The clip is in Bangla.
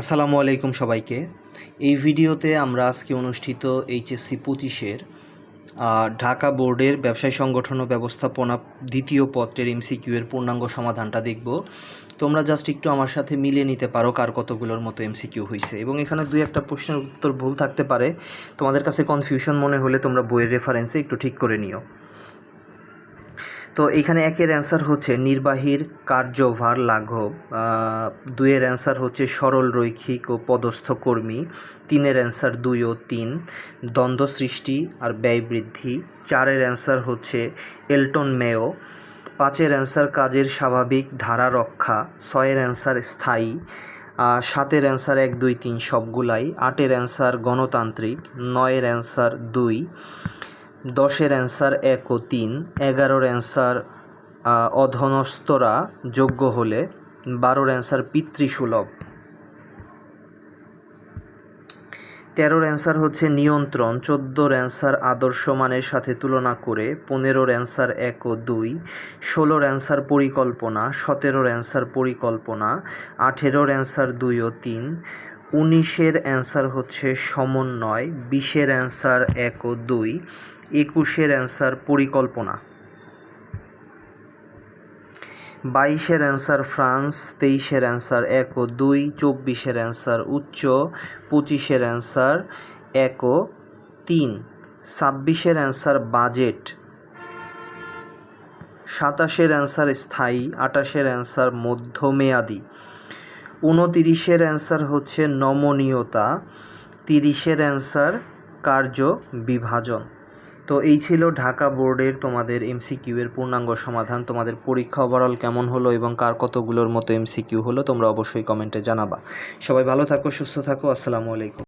আসসালামু আলাইকুম সবাইকে। এই ভিডিওতে আমরা আজকে অনুষ্ঠিত এইচএসসি পঁচিশের ঢাকা বোর্ডের ব্যবসায় সংগঠন ও ব্যবস্থাপনা দ্বিতীয় পত্রের এমসিকিউ এর পূর্ণাঙ্গ সমাধানটা দেখব। তোমরা জাস্ট একটু আমার সাথে মিলিয়ে নিতে পারো কার কতগুলোর মতো এমসিকিউ হয়েছে এবং এখানে দুই একটা প্রশ্নের উত্তর ভুল থাকতে পারে। তোমাদের কাছে কনফিউশন মনে হলে তোমরা বইয়ের রেফারেন্সে একটু ঠিক করে নিও। তো এখানে একের অ্যান্সার হচ্ছে নির্বাহীর কার্যভার লাঘব দুইয়ের অ্যান্সার হচ্ছে সরল রৈখিক ও পদস্থ কর্মী, তিনের অ্যান্সার দুই ও তিন, দ্বন্দ্ব সৃষ্টি আর ব্যয় বৃদ্ধি, চারের অ্যান্সার হচ্ছে এলটন মেও পাঁচের অ্যান্সার কাজের স্বাভাবিক ধারা রক্ষা, ছয়ের অ্যান্সার স্থায়ী সাতের অ্যান্সার এক, দুই, তিন সবগুলাই, আটের অ্যান্সার গণতান্ত্রিক, নয়ের অ্যান্সার দুই দশের অ্যান্সার এক ও তিন এগারোর অ্যান্সার আহ, অধনস্থরা যোগ্য হলে বারোর অ্যান্সার পিতৃসুলভ। তেরোর অ্যান্সার হচ্ছে নিয়ন্ত্রণ চোদ্দোর অ্যান্সার আদর্শ মানের সাথে তুলনা করে পনেরোর অ্যান্সার এক ও দুই ষোলোর অ্যান্সার পরিকল্পনা সতেরোর অ্যান্সার পরিকল্পনা আঠেরোর অ্যান্সার দুই ও তিন উনিশের অ্যান্সার হচ্ছে সমন্বয়, বিশের অ্যান্সার এক ও দুই, একুশের অ্যান্সার পরিকল্পনা। বাইশের অ্যান্সার ফ্রান্স, তেইশের অ্যান্সার এক ও দুই, চব্বিশের অ্যান্সার উচ্চ, পঁচিশের অ্যান্সার এক ও তিন, ছাব্বিশের অ্যান্সার বাজেট। সাতাশের অ্যান্সার স্থায়ী আটাশের অ্যান্সার মধ্যমেয়াদী। উনতিরিশের অ্যান্সার হচ্ছে নমনীয়তা। তিরিশের অ্যান্সার কার্য বিভাজন তো এই ছিল ঢাকা বোর্ডের তোমাদের এমসিকিউ এর পূর্ণাঙ্গ সমাধান। তোমাদের পরীক্ষা ওভারঅল কেমন হলো এবং কার কতগুলোর মতো এমসিকিউ হলো তোমরা অবশ্যই কমেন্টে জানাবা। সবাই ভালো থাকো, সুস্থ থাকো, আসসালামু আলাইকুম।